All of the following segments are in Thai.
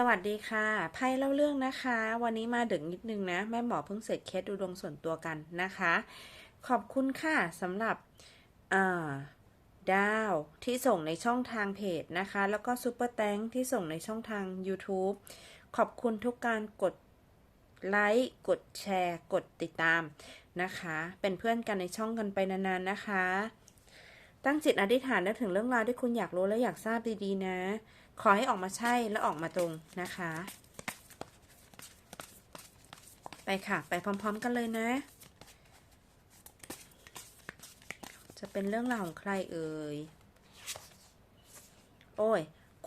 สวัสดีค่ะไพ่เล่าเรื่องนะคะ วันนี้มาดึกนิดนึงนะ แม่หมอเพิ่งเสร็จเคสดูดวงส่วนตัวกันนะคะ ขอบคุณค่ะสำหรับดาวที่ส่งในช่องทางเพจนะคะ แล้วก็ซูเปอร์แตงที่ส่งในช่องทาง YouTube ขอบคุณทุกการกดไลค์ กดแชร์ กดติดตามนะคะ เป็นเพื่อนกันในช่องกันไปนานๆนะคะ ตั้งจิตอธิษฐานนึกถึงเรื่องราวที่คุณอยากรู้และอยากทราบดีๆนะ ขอให้ออกมาใช่และออกมาตรงนะคะ ไปค่ะ ไปพร้อม ๆ กันเลยนะ จะเป็นเรื่องราวของใครเอ่ย โอ้ย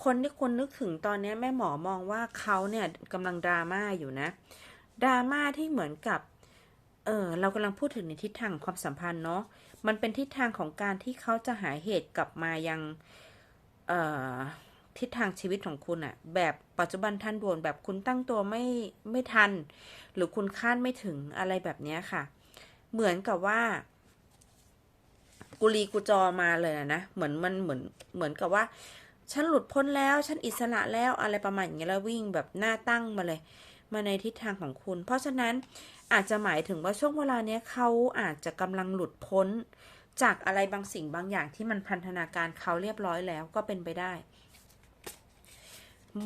คนที่คุณนึกถึงตอนนี้แม่หมอมองว่าเขาเนี่ยกำลังดราม่าอยู่นะ ดราม่าที่เหมือนกับ เออเรากำลังพูดถึงในทิศทางความสัมพันธ์เนาะ มันเป็นทิศทางของการที่เขาจะหาเหตุกลับมายัง เอ่อ ทิศทางชีวิตของคุณอะแบบปัจจุบันทันด่วนแบบคุณตั้งตัวไม่ไม่ทัน หรือคุณคาดไม่ถึงอะไรแบบนี้ค่ะ เหมือนกับว่า กุลีกุจอมาเลยนะเหมือนมันเหมือนเหมือนกับว่า ฉันหลุดพ้นแล้ว ฉันอิสระแล้วอะไรประมาณอย่างเงี้ยแล้ววิ่งแบบหน้าตั้งมาเลย มาในทิศทางของคุณ เพราะฉะนั้นอาจจะหมายถึงว่าช่วงเวลาเนี้ยเขาอาจจะกำลังหลุดพ้นจากอะไรบางสิ่งบางอย่างที่มันพันธนาการเขาเรียบร้อยแล้วก็เป็นไปได้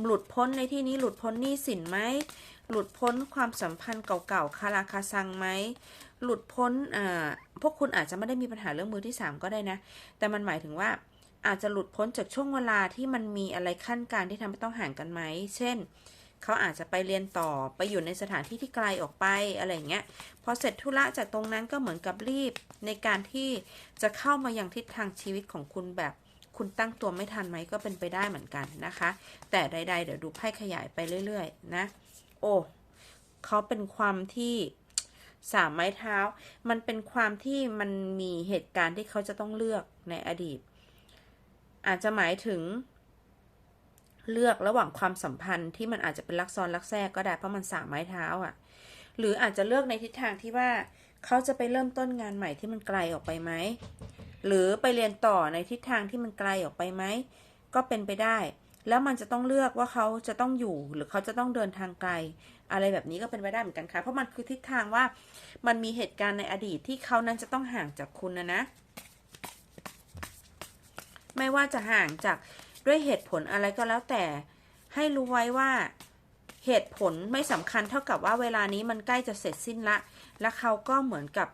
หลุดพ้นในที่นี้หลุดพ้นหนี้สินไหมหลุดพ้นความสัมพันธ์เก่าๆคาราคาซังไหมหลุดพ้นอ่าพวกคุณอาจจะไม่ได้มีปัญหาเรื่องมือที่สามก็ได้นะ แต่มันหมายถึงว่าอาจจะหลุดพ้นจากช่วงเวลาที่มันมีอะไรขั้นการที่ทำให้ต้องห่างกันไหม เช่น เขาอาจจะไปเรียนต่อไปอยู่ในสถานที่ที่ไกลออกไปอะไรอย่างเงี้ย พอเสร็จธุระจากตรงนั้นก็เหมือนกับรีบในการที่จะเข้ามายังทิศทางชีวิตของคุณแบบ คุณตั้งตัวไม่ทันไหมก็เป็นไปได้เหมือนกันนะคะ แต่ใด ๆ เดี๋ยวดูไพ่ขยายไปเรื่อย ๆ นะ โอ้เขาเป็นความที่สามไม้เท้า มันเป็นความที่มันมีเหตุการณ์ที่เขาจะต้องเลือกในอดีต อาจจะหมายถึงเลือกระหว่างความสัมพันธ์ที่มันอาจจะเป็นลักซ้อนลักแทรกก็ได้เพราะมันสามไม้เท้าอะ่ะ หรืออาจจะเลือกในทิศทางที่ว่าเขาจะไปเริ่มต้นงานใหม่ที่มันไกลออกไปไหม หรือไปเรียนต่อในทิศทางที่มันไกลออกไปไหม ก็เป็นไปได้ แล้วมันจะต้องเลือกว่าเขาจะต้องอยู่ หรือเขาจะต้องเดินทางไกล อะไรแบบนี้ก็เป็นไปได้เหมือนกันค่ะ เพราะมันคือทิศทางว่ามันมีเหตุการณ์ในอดีตที่เขานั้นจะต้องห่างจากคุณนะนะ ไม่ว่าจะห่างจากด้วยเหตุผลอะไรก็แล้วแต่ ให้รู้ไว้ว่าเหตุผลไม่สำคัญเท่ากับว่าเวลานี้มันใกล้จะเสร็จสิ้นละ และเขาก็เหมือนกับ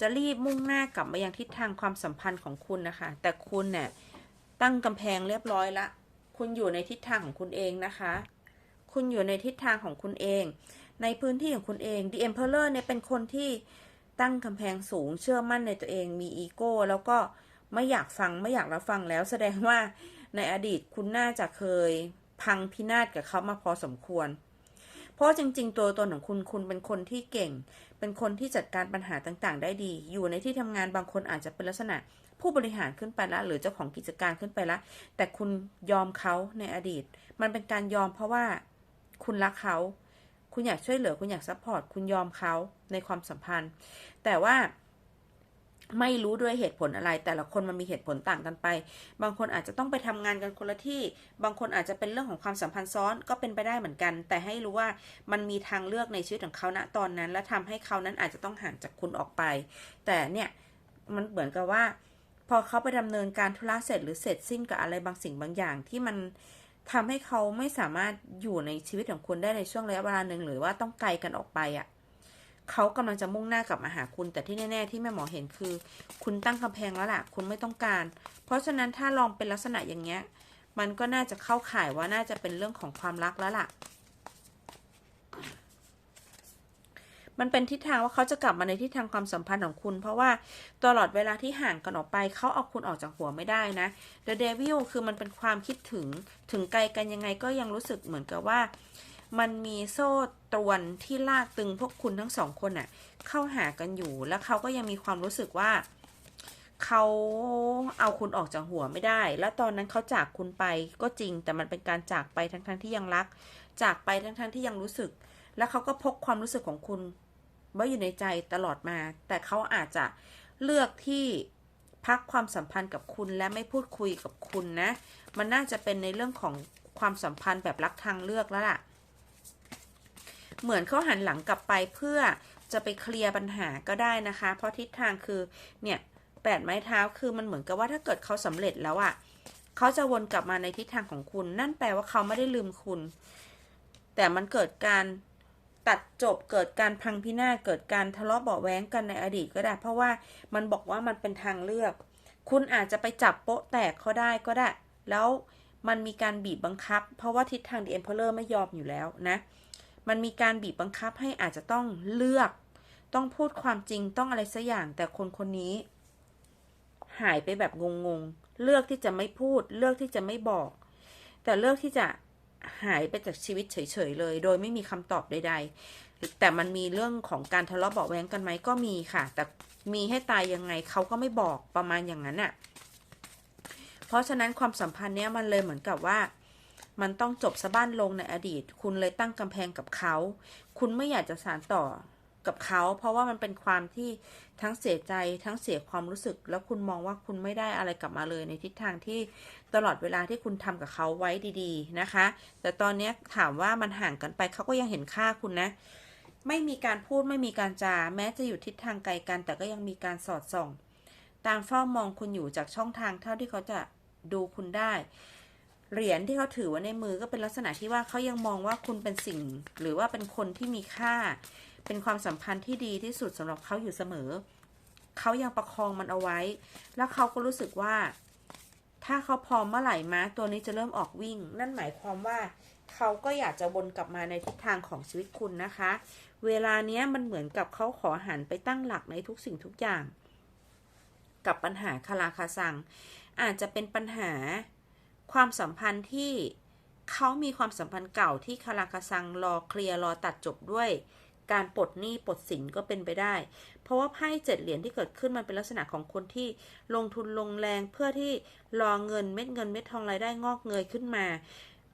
จะรีบมุ่งหน้ากลับมายังทิศทางความสัมพันธ์ของคุณนะคะ แต่คุณเนี่ยตั้งกำแพงเรียบร้อยละ คุณอยู่ในทิศทางของคุณเองนะคะ คุณอยู่ในทิศทางของคุณเอง ในพื้นที่ของคุณเอง The Emperor เนี่ยเป็นคนที่ตั้งกำแพงสูงเชื่อมั่นในตัวเอง มีอีโก้ แล้วก็ไม่อยากฟังไม่อยากรับฟังแล้ว แสดงว่าในอดีตคุณน่าจะเคยพังพินาศกับเขามาพอสมควร เพราะจริง ๆ ตัวตนของคุณคุณเป็นคนที่เก่ง เป็นคนที่จัดการปัญหาต่างๆ ได้ดี อยู่ในที่ทำงานบางคนอาจจะเป็นลักษณะ ผู้บริหารขึ้นไปแล้วหรือเจ้าของกิจการขึ้นไปแล้วแต่คุณยอมเขาในอดีต มันเป็นการยอมเพราะว่าคุณรักเขา คุณอยากช่วยเหลือ คุณอยากซัพพอร์ต คุณยอมเขาในความสัมพันธ์ แต่ว่า ไม่รู้ด้วยเหตุผลอะไร แต่ละคนมันมีเหตุผลต่างกันไป บางคนอาจจะต้องไปทำงานกันคนละที่ บางคนอาจจะเป็นเรื่องของความสัมพันธ์ซ้อนก็เป็นไปได้เหมือนกัน แต่ให้รู้ว่ามันมีทางเลือกในชีวิตของเขาณตอนนั้น และทำให้เขานั้นอาจจะต้องห่างจากคุณออกไป แต่เนี่ยมันเหมือนกับว่า พอเขาไปดำเนินการธุระเสร็จหรือเสร็จสิ้นกับอะไรบางสิ่งบางอย่างที่มันทำให้เขาไม่สามารถอยู่ในชีวิตของคุณได้ในช่วงระยะเวลาหนึ่งหรือว่าต้องไกลกันออกไปอะ่ะ เขากำลังจะมุ่งหน้ากลับมาหาคุณ แต่ที่แน่ ๆ ที่แม่หมอเห็นคือ คุณตั้งกำแพงแล้วล่ะ คุณไม่ต้องการ เพราะฉะนั้นถ้าลองเป็นลักษณะอย่างเงี้ย มันก็น่าจะเข้าข่ายว่าน่าจะเป็นเรื่องของความรักแล้วล่ะ มันเป็นทิศทางว่าเขาจะกลับมาในทิศทางความสัมพันธ์ของคุณ เพราะว่าตลอดเวลาที่ห่างกันออกไป เขาเอาคุณออกจากหัวไม่ได้นะ The Devil คือมันเป็นความคิดถึง ถึงไกลกันยังไงก็ยังรู้สึกเหมือนกับว่า มันมีโซ่ตรวนที่ลากตึงพวกคุณทั้งสองคนน่ะเข้าหากันอยู่ แล้วเขาก็ยังมีความรู้สึกว่าเขาเอาคุณออกจากหัวไม่ได้ แล้วตอนนั้นเขาจากคุณไปก็จริง แต่มันเป็นการจากไปทั้งๆทที่ยังรัก จากไปทั้งๆทที่ยังรู้สึก แล้วเขาก็พกความรู้สึกของคุณไว้อยู่ในใจตลอดมา แต่เขาอาจจะเลือกที่พักความสัมพันธ์กับคุณและไม่พูดคุยกับคุณนะ มันน่าจะเป็นในเรื่องของความสัมพันธ์แบบรักทางเลือกแล้วล่ะ เหมือนเขาหันหลังกลับไปเพื่อจะไปเคลียร์ปัญหาก็ได้นะคะ เพราะทิศทางคือเนี่ยแปดไม้เท้าคือมันเหมือนกับว่าถ้าเกิดเขาสำเร็จแล้วอะ่ะเขาจะวนกลับมาในทิศทางของคุณ นั่นแปลว่าเขาไม่ได้ลืมคุณ แต่มันเกิดการตัดจบเกิดการพังพินาศเกิดการทะเลาะเบาแว้งกันในอดีตก็ได้ เพราะว่ามันบอกว่ามันเป็นทางเลือก คุณอาจจะไปจับโป๊ะแตกเขาได้ก็ได้ แล้วมันมีการบีบบังคับ เพราะว่าทิศทาง The Emperor ไม่ยอมอยู่แล้วนะ มันมีการบีบบังคับให้อาจจะต้องเลือก ต้องพูดความจริงต้องอะไรสักอย่าง แต่คนคนนี้ หายไปแบบงงๆ เลือกที่จะไม่พูด เลือกที่จะไม่บอก แต่เลือกที่จะหายไปจากชีวิตเฉยๆเลย โดยไม่มีคำตอบใด ๆ แต่มันมีเรื่องของการทะเลาะเบาะแว้งกันไหมก็มีค่ะ แต่มีให้ตายยังไงเขาก็ไม่บอกประมาณอย่างนั้นอะ่ะ เพราะฉะนั้นความสัมพันธ์เนี้ยมันเลยเหมือนกับว่า มันต้องจบสะบ้านลงในอดีต คุณเลยตั้งกำแพงกับเขา คุณไม่อยากจะสานต่อกับเขา เพราะว่ามันเป็นความที่ทั้งเสียใจทั้งเสียความรู้สึก แล้วคุณมองว่าคุณไม่ได้อะไรกลับมาเลยในทิศทางที่ตลอดเวลาที่คุณทำกับเขาไว้ดี ๆนะคะ แต่ตอนนี้ถามว่ามันห่างกันไปเขาก็ยังเห็นค่าคุณนะ ไม่มีการพูดไม่มีการจา แม้จะอยู่ทิศทางไกลกัน แต่ก็ยังมีการสอดส่อง ตามเฝ้ามองคุณอยู่จากช่องทางเท่าที่เขาจะดูคุณได้ เหรียญที่เขาถือไว้ในมือก็เป็นลักษณะที่ว่าเขายังมองว่าคุณเป็นสิ่ง หรือว่าเป็นคนที่มีค่า เป็นความสัมพันธ์ที่ดีที่สุดสำหรับเขาอยู่เสมอ เขายังประคองมันเอาไว้ แล้วเขาก็รู้สึกว่า ถ้าเขาพร้อมเมื่อไหร่ม้าตัวนี้จะเริ่มออกวิ่ง นั่นหมายความว่าเขาก็อยากจะวนกลับมาในทิศทางของชีวิตคุณนะคะ เวลาเนี้ยมันเหมือนกับเขาขอหันไปตั้งหลักในทุกสิ่งทุกอย่าง กับปัญหาคาราคาซัง อาจจะเป็นปัญหา ความสัมพันธ์ที่เขามีความสัมพันธ์เก่าที่คาราคาซังรอเคลียร์รอตัดจบด้วย การปลดหนี้ปลดสินก็เป็นไปได้ เพราะว่าไพ่เจ็ดเหรียญที่เกิดขึ้นมันเป็นลักษณะของคนที่ลงทุนลงแรงเพื่อที่รอเงินเม็ดเงินเม็ดทองรายได้งอกเงยขึ้นมา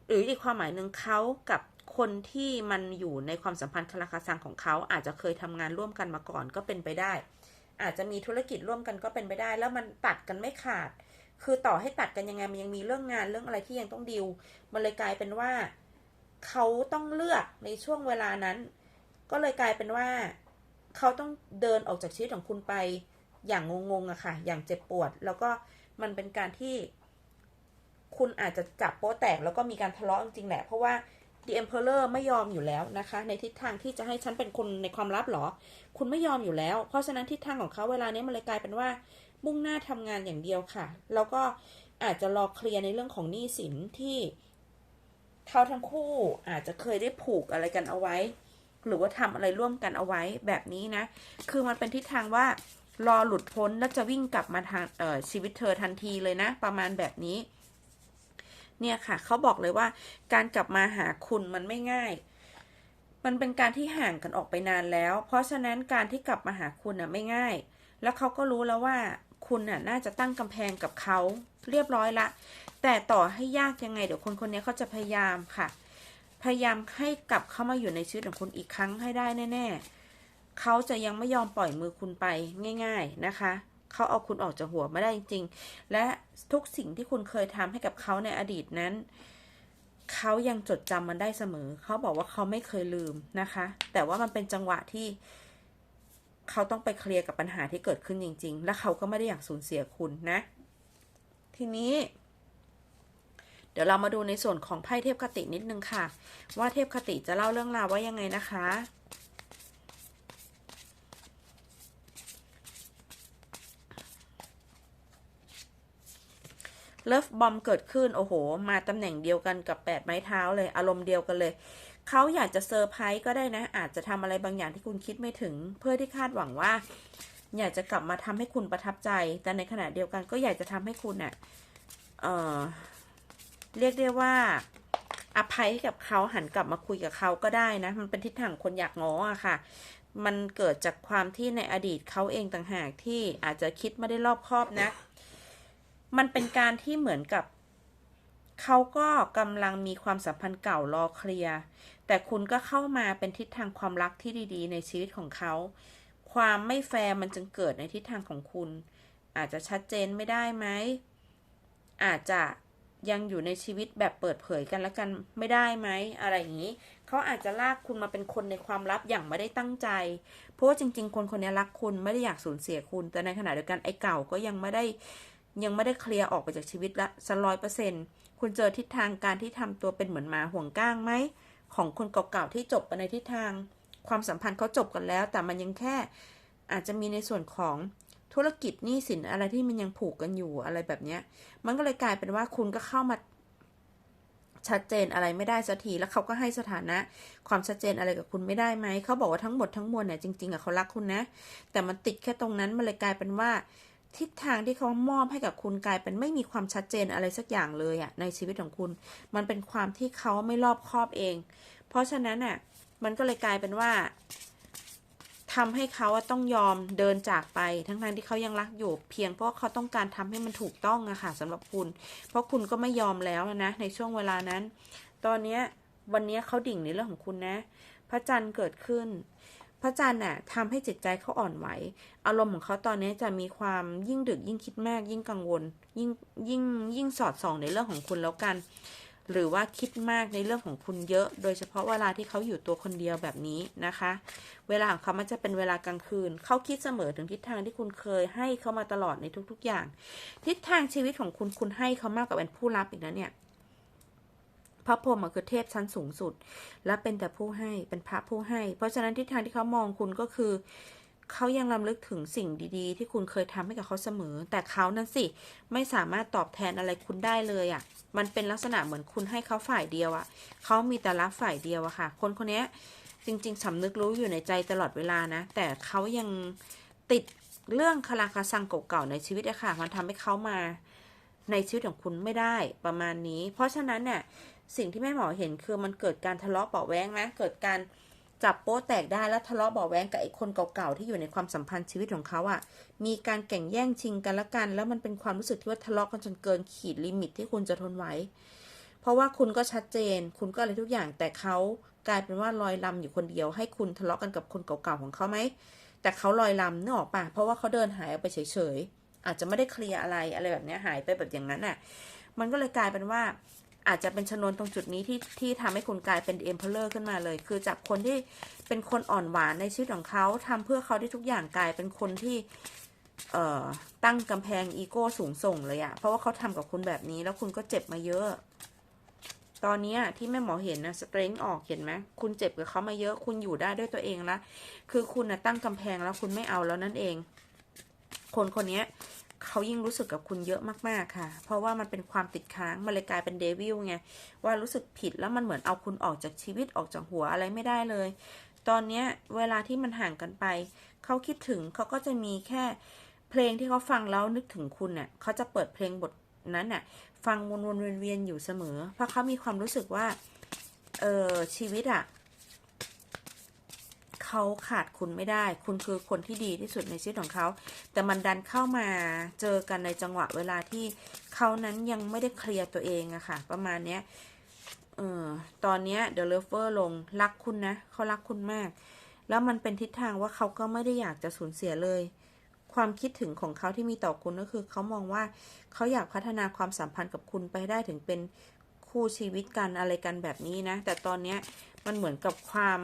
หรืออีกความหมายหนึ่งเขากับคนที่มันอยู่ในความสัมพันธ์คาราคาซังของเขาอาจจะเคยทำงานร่วมกันมาก่อนก็เป็นไปได้ อาจจะมีธุรกิจร่วมกันก็เป็นไปได้ แล้วมันตัดกันไม่ขาด คือต่อให้ตัดกันยังไงมันยังมีเรื่องงานเรื่องอะไรที่ยังต้องดิว มันเลยกลายเป็นว่าเขาต้องเลือกในช่วงเวลานั้น ก็เลยกลายเป็นว่าเขาต้องเดินออกจากชีวิตของคุณไป อย่างงงๆอะค่ะ อย่างเจ็บปวด แล้วก็มันเป็นการที่ คุณอาจจะจับโป๊ะแตกแล้วก็มีการทะเลาะจริงๆแหละ เพราะว่า The Emperor ไม่ยอมอยู่แล้วนะคะ ในทิศทางที่จะให้ฉันเป็นคนในความลับหรอ คุณไม่ยอมอยู่แล้ว เพราะฉะนั้นทิศทางของเขาเวลานี้มันเลยกลายเป็นว่า มุ่งหน้าทำงานอย่างเดียวค่ะ แล้วก็อาจจะรอเคลียร์ในเรื่องของหนี้สินที่เขาทั้งคู่อาจจะเคยได้ผูกอะไรกันเอาไว้ หรือว่าทำอะไรร่วมกันเอาไว้แบบนี้นะ คือมันเป็นทิศทางว่ารอหลุดพ้นแล้วจะวิ่งกลับมาทางชีวิตเธอทันทีเลยนะ ประมาณแบบนี้ เนี่ยค่ะเขาบอกเลยว่า การกลับมาหาคุณมันไม่ง่าย มันเป็นการที่ห่างกันออกไปนานแล้ว เพราะฉะนั้นการที่กลับมาหาคุณน่ะไม่ง่าย แล้วเขาก็รู้แล้วว่า คุณน่ะน่าจะตั้งกำแพงกับเขาเรียบร้อยละ แต่ต่อให้ยากยังไง เดี๋ยวคนคนนี้เขาจะพยายามค่ะ พยายามให้กลับเข้ามาอยู่ในชีวิตของคุณอีกครั้งให้ได้แน่ๆเขาจะยังไม่ยอมปล่อยมือคุณไปง่าย ๆนะคะเขาเอาคุณออกจากหัวไม่ได้จริงๆ และทุกสิ่งที่คุณเคยทำให้กับเขาในอดีตนั้น เขายังจดจำมันได้เสมอ เขาบอกว่าเขาไม่เคยลืมนะคะ แต่ว่ามันเป็นจังหวะที่ เขาต้องไปเคลียร์กับปัญหาที่เกิดขึ้นจริง ๆ และเขาก็ไม่ได้อยากสูญเสียคุณนะ ทีนี้ เดี๋ยวเรามาดูในส่วนของไพ่เทพคตินิดนึงค่ะ ว่าเทพคติจะเล่าเรื่องราวว่ายังไงนะคะ เลิฟบอมเกิดขึ้นโอ้โห มาตำแหน่งเดียวกันกับแปดไม้เท้าเลย อารมณ์เดียวกันเลย เขาอยากจะเซอร์ไพรส์ก็ได้นะ อาจจะทำอะไรบางอย่างที่คุณคิดไม่ถึง เพื่อที่คาดหวังว่า อยากจะกลับมาทำให้คุณประทับใจ แต่ในขณะเดียวกันก็อยากจะทำให้คุณเน่ะเอ่อเรียกได้ว่าอภัยกับเขาหันกลับมาคุยกับเขาก็ได้นะ มันเป็นทิศทางคนอยากง้ออะค่ะ มันเกิดจากความที่ในอดีตเขาเองต่างหากที่อาจจะคิดไม่ได้รอบคอบนะ มันเป็นการที่เหมือนกับ เขาก็กำลังมีความสัมพันธ์เก่ารอเคลียร์ แต่คุณก็เข้ามาเป็นทิศทางความรักที่ดีๆ ในชีวิตของเขา ความไม่แฟร์มันจึงเกิดในทิศทางของคุณ อาจจะชัดเจนไม่ได้ไหม อาจจะยังอยู่ในชีวิตแบบเปิดเผยกันแล้วกันไม่ได้ไหม อะไรอย่างนี้ เขาอาจจะลากคุณมาเป็นคนในความลับอย่างไม่ได้ตั้งใจ เพราะว่าจริง ๆ คนคนนี้รักคุณไม่ได้อยากสูญเสียคุณ แต่ในขณะเดียวกันไอ้เก่าก็ยังไม่ได้ ยังไม่ได้เคลียร์ออกไปจากชีวิตละสัร้อยเปอร์เซ็นคุณเจอทิศทางการที่ทำตัวเป็นเหมือนหมาห่วงก้างไหม ของคนเก่าๆที่จบไปในทิศทาง ความสัมพันธ์เขาจบกันแล้ว แต่มันยังแค่อาจจะมีในส่วนของธุรกิจหนี้สินอะไรที่มันยังผูกกันอยู่อะไรแบบเนี้ย มันก็เลยกลายเป็นว่าคุณก็เข้ามาชัดเจนอะไรไม่ได้สักที แล้วเขาก็ให้สถานะ ความชัดเจนอะไรกับคุณไม่ได้ไหม เขาบอกว่าทั้งหมดทั้งมวลเนี่ยจริงๆอะเขารักคุณนะ แต่มันติดแค่ตรงนั้น มันเลยกลายเป็นว่า ทิศทางที่เขามอบให้กับคุณกลายเป็นไม่มีความชัดเจนอะไรสักอย่างเลยอะในชีวิตของคุณ มันเป็นความที่เขาไม่รอบคอบเอง เพราะฉะนั้นน่ะมันก็เลยกลายเป็นว่าทำให้เขาต้องยอมเดินจากไป ทั้งๆที่เขายังรักอยู่ เพียงเพราะเขาต้องการทำให้มันถูกต้องอะค่ะสำหรับคุณ เพราะคุณก็ไม่ยอมแล้วนะในช่วงเวลานั้น ตอนเนี้ยวันนี้เขาดิ่งในเรื่องของคุณนะ พระจันทร์เกิดขึ้น พระจันทร์น่ะทำให้จิตใจเขาอ่อนไหว อารมณ์ของเขาตอนนี้จะมีความยิ่งดึกยิ่งคิดมาก ยิ่งกังวล ยิ่งยิ่งยิ่งสอดส่องในเรื่องของคุณแล้วกัน หรือว่าคิดมากในเรื่องของคุณเยอะ โดยเฉพาะเวลาที่เขาอยู่ตัวคนเดียวแบบนี้นะคะ เวลาของเขามันจะเป็นเวลากลางคืน เขาคิดเสมอถึงทิศทางที่คุณเคยให้เขามาตลอดในทุกๆอย่าง ทิศทางชีวิตของคุณคุณให้เขามากกว่าเป็นผู้รับอีกนะเนี่ย ระพรหมคือเทพชั้นสูงสุด และเป็นแต่ผู้ให้เป็นพระผู้ให้ เพราะฉะนั้นทิศทางที่เขามองคุณก็คือเขายังรำลึกถึงสิ่งดีๆ ที่คุณเคยทำให้กับเขาเสมอ แต่เขานั้นสิ ไม่สามารถตอบแทนอะไรคุณได้เลยอะ่ะ มันเป็นลักษณะเหมือนคุณให้เขาฝ่ายเดียวอะ่ะเขามีแต่รับฝ่ายเดียวอะค่ะ คนคนนี้จริง ๆสำนึกรู้อยู่ในใจตลอดเวลานะ แต่เขายังติดเรื่องคาราคาซังเก่าๆในชีวิตอะค่ะ มันทำให้เขามาในชีวิตของคุณไม่ได้ประมาณนี้ เพราะฉะนั้นเนี่ย สิ่งที่แม่หมอเห็นคือมันเกิดการทะเลาะเบาแว้งนะ เกิดการจับโป๊แตกได้แล้วทะเลาะเบาแว้งกับไอ้คนเก่าๆที่อยู่ในความสัมพันธ์ชีวิตของเขาอะ่ะ มีการแข่งแย่งชิงกันละกัน แล้วมันเป็นความรู้สึกที่ว่าทะเลาะกันจนเกินขีดลิมิตที่คุณจะทนไหวเพราะว่าคุณก็ชัดเจน คุณก็อะไรทุกอย่างแต่เขากลายเป็นว่าลอยลำอยู่คนเดียว ให้คุณทะเลาะกันกับคนเก่าๆของเขาไหมแต่เขาลอยลำนึกออกปะเพราะว่าเขาเดินหายออกไปเฉยๆอาจจะไม่ได้เคลียร์อะไรอะไรแบบนี้หายไปแบบอย่างนั้นอะมันก็เลยกลายเป็นว่า อาจจะเป็นชนวนตรงจุดนี้ที่ที่ทำให้คุณกลายเป็นเอ็มเพลเลอร์ขึ้นมาเลย คือจากคนที่เป็นคนอ่อนหวานในชีวิตของเขาทำเพื่อเขาได้ทุกอย่างกลายเป็นคนที่เอ่อตั้งกำแพงอีโก้สูงส่งเลยอะเพราะว่าเขาทำกับคุณแบบนี้แล้วคุณก็เจ็บมาเยอะ ตอนนี้ที่แม่หมอเห็นนะสเตรนจ์ออกเห็นไหมคุณเจ็บกับเขามาเยอะ คุณอยู่ได้ด้วยตัวเองละคือคุณนะตั้งกำแพงแล้วคุณไม่เอาแล้วนั่นเอง คนคนนี้ เขายิ่งรู้สึกกับคุณเยอะมากๆค่ะ เพราะว่ามันเป็นความติดค้าง มันเลยกลายเป็นเดวิลไง ว่ารู้สึกผิดแล้วมันเหมือนเอาคุณออกจากชีวิตออกจากหัวอะไรไม่ได้เลย ตอนเนี้ยเวลาที่มันห่างกันไป เขาคิดถึงเขาก็จะมีแค่เพลงที่เขาฟังแล้วนึกถึงคุณเน่ะเขาจะเปิดเพลงบทนั้นน่ะ ฟังวนๆเวียนๆอยู่เสมอ เพราะเขามีความรู้สึกว่า เออชีวิตอะ เขาขาดคุณไม่ได้ คุณคือคนที่ดีที่สุดในชีวิตของเขา แต่มันดันเข้ามาเจอกันในจังหวะเวลาที่เขานั้นยังไม่ได้เคลียร์ตัวเองอะค่ะ ประมาณเนี้ยเออตอนเนี้ยเดลเลเวอร์ลงรักคุณนะเขารักคุณมาก แล้วมันเป็นทิศทางว่าเขาก็ไม่ได้อยากจะสูญเสียเลย ความคิดถึงของเขาที่มีต่อคุณก็คือเขามองว่าเขาอยากพัฒนาความสัมพันธ์กับคุณไปได้ถึงเป็น คู่ชีวิตกันอะไรกันแบบนี้นะ แต่ตอนเนี้ยมันเหมือนกับความ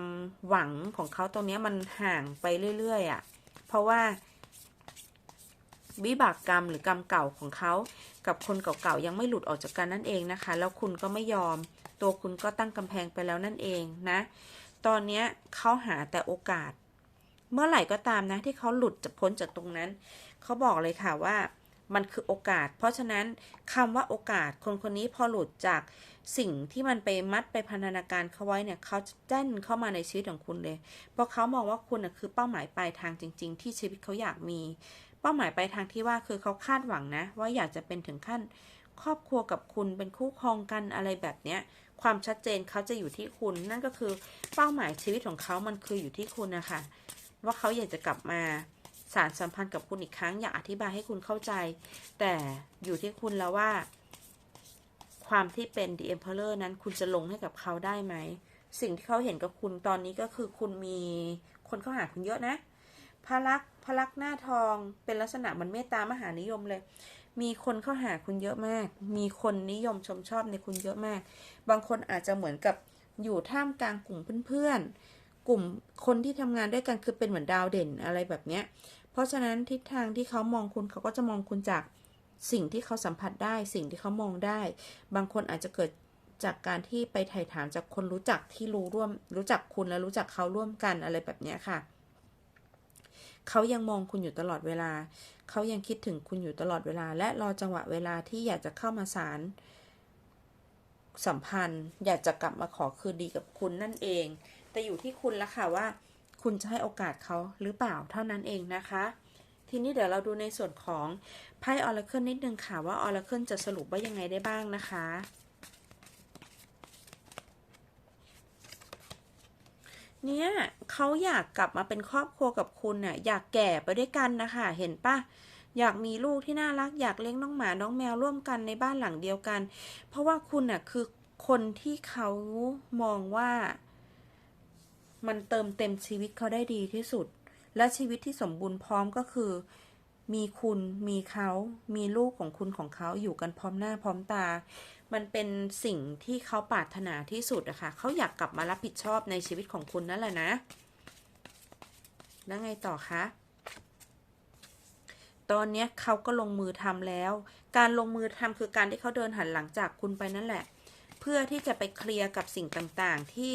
หวังของเขาตรงเนี้ยมันห่างไปเรื่อยๆอะ่ะ เพราะว่า วิบากกรรมหรือกรรมเก่าของเขา กับคนเก่าๆยังไม่หลุดออกจากกันนั่นเองนะคะ แล้วคุณก็ไม่ยอม ตัวคุณก็ตั้งกำแพงไปแล้วนั่นเองนะ ตอนเนี้ยเขาหาแต่โอกาส เมื่อไหร่ก็ตามนะ ที่เขาหลุดจะพ้นจากตรงนั้น เขาบอกเลยค่ะว่า มันคือโอกาส เพราะฉะนั้นคำว่าโอกาส คนคนนี้พอหลุดจากสิ่งที่มันไปมัดไปพันธนาการเขาไว้เนี่ยเขาจะแจ้นเข้ามาในชีวิตของคุณเลย เพราะเขามองว่าคุณนะคือเป้าหมายปลายทางจริง ๆ ที่ชีวิตเขาอยากมี เป้าหมายปลายทางที่ว่าคือเขาคาดหวังนะ ว่าอยากจะเป็นถึงขั้น ครอบครัวกับคุณเป็นคู่ครองกันอะไรแบบเนี้ยความชัดเจนเขาจะอยู่ที่คุณ นั่นก็คือเป้าหมายชีวิตของเขามันคืออยู่ที่คุณนะคะว่าเขาอยากจะกลับมา สารสัมพันธ์กับคุณอีกครั้ง อยากอธิบายให้คุณเข้าใจ แต่อยู่ที่คุณแล้วว่า ความที่เป็น The Emperor นั้นคุณจะลงให้กับเขาได้ไหม สิ่งที่เขาเห็นกับคุณตอนนี้ก็คือคุณมีคนเข้าหาคุณเยอะนะพระลักษ์พระลักษณ์หน้าทองเป็นลักษณะมันเมตตามหานิยมเลย มีคนเข้าหาคุณเยอะมาก มีคนนิยมชมชอบในคุณเยอะมาก บางคนอาจจะเหมือนกับอยู่ท่ามกลางกลุ่มเพื่อนๆ กลุ่มคนที่ทำงานด้วยกันคือเป็นเหมือนดาวเด่นอะไรแบบเนี้ย เพราะฉะนั้นทิศทางที่เขามองคุณเขาก็จะมองคุณจากสิ่งที่เขาสัมผัสได้ สิ่งที่เขามองได้ บางคนอาจจะเกิดจากการที่ไปไถ่ถามจากคนรู้จักที่รู้ร่วม รู้จักคุณและรู้จักเขาร่วมกันอะไรแบบนี้ค่ะ เขายังมองคุณอยู่ตลอดเวลา เขายังคิดถึงคุณอยู่ตลอดเวลา และรอจังหวะเวลาที่อยากจะเข้ามาสาร สัมพันธ์ อยากจะกลับมาขอคืนดีกับคุณนั่นเอง แต่อยู่ที่คุณล้วค่ะว่า คุณจะให้โอกาสเขาหรือเปล่าเท่านั้นเองนะคะ ทีนี้เดี๋ยวเราดูในส่วนของไพ่ออร์เคิลนิดนึงค่ะว่าออร์เคิลจะสรุปว่ายังไงได้บ้างนะคะเนี่ยเขาอยากกลับมาเป็นครอบครัวกับคุณน่ะอยากแก่ไปด้วยกันนะคะเห็นปะอยากมีลูกที่น่ารักอยากเลี้ยงน้องหมาน้องแมวร่วมกันในบ้านหลังเดียวกัน เพราะว่าคุณน่ะคือคนที่เขามองว่า มันเติมเต็มชีวิตเขาได้ดีที่สุด และชีวิตที่สมบูรณ์พร้อมก็คือ มีคุณมีเขา มีลูกของคุณของเขาอยู่กันพร้อมหน้าพร้อมตา มันเป็นสิ่งที่เขาปรารถนาที่สุดอะค่ะเขาอยากกลับมารับผิดชอบในชีวิตของคุณนั่นแหละนะ แล้วไงต่อคะตอนนี้เขาก็ลงมือทำแล้ว การลงมือทำคือการที่เขาเดินหันหลังจากคุณไปนั่นแหละ พื่อที่จะไปเคลียร์กับสิ่งต่างๆ ที่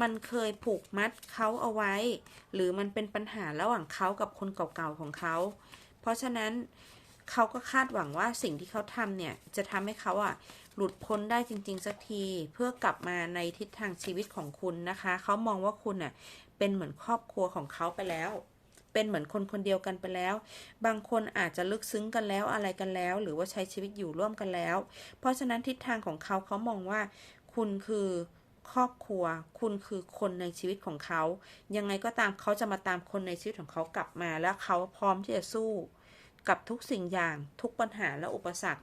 มันเคยผูกมัดเขาเอาไว้ หรือมันเป็นปัญหาระหว่างเขากับคนเก่าๆของเขา เพราะฉะนั้นเขาก็คาดหวังว่าสิ่งที่เขาทำเนี่ยจะทำให้เขาอะหลุดพ้นได้จริง ๆ สักที เพื่อกลับมาในทิศทางชีวิตของคุณนะคะ เขามองว่าคุณอะเป็นเหมือนครอบครัวของเขาไปแล้ว เป็นเหมือนคนคนเดียวกันไปแล้ว บางคนอาจจะลึกซึ้งกันแล้วอะไรกันแล้ว หรือว่าใช้ชีวิตอยู่ร่วมกันแล้ว เพราะฉะนั้นทิศทางของเขาเขามองว่า คุณคือครอบครัว คุณคือคนในชีวิตของเขา ยังไงก็ตามเขาจะมาตามคนในชีวิตของเขากลับมา และเขาพร้อมที่จะสู้กับทุกสิ่งอย่างทุกปัญหาและอุปสรรค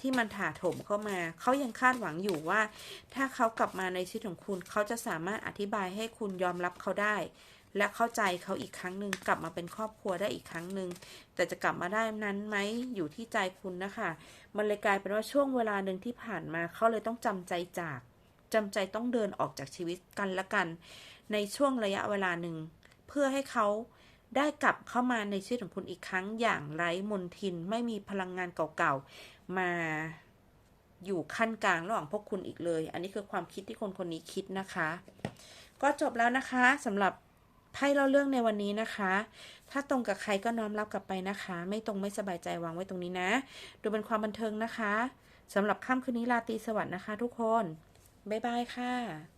ที่มันถาโถมเข้ามา เขายังคาดหวังอยู่ว่า ถ้าเขากลับมาในชีวิตของคุณ เขาจะสามารถอธิบายให้คุณยอมรับเขาได้ และเข้าใจเขาอีกครั้งหนึ่งกลับมาเป็นครอบครัวได้อีกครั้งหนึ่งแต่จะกลับมาได้นั้นไหมอยู่ที่ใจคุณนะคะ มันเลยกลายเป็นว่าช่วงเวลาหนึ่งที่ผ่านมาเขาเลยต้องจำใจจากจำใจต้องเดินออกจากชีวิตกันละกัน ในช่วงระยะเวลาหนึ่ง เพื่อให้เขาได้กลับเข้ามาในชีวิตของคุณอีกครั้งอย่างไร้มนทินไม่มีพลังงานเก่าๆ มาอยู่ขั้นกลางระหว่างพวกคุณอีกเลย อันนี้คือความคิดที่คนคนนี้คิดนะคะ ก็จบแล้วนะคะสำหรับ ไพ่เล่าเรื่องในวันนี้นะคะ ถ้าตรงกับใครก็น้อมรับกลับไปนะคะ ไม่ตรงไม่สบายใจวางไว้ตรงนี้นะ ดูเป็นความบันเทิงนะคะสำหรับค่ำคืนนี้ราตรีสวัสดิ์นะคะ ทุกคน บ๊ายบายค่ะ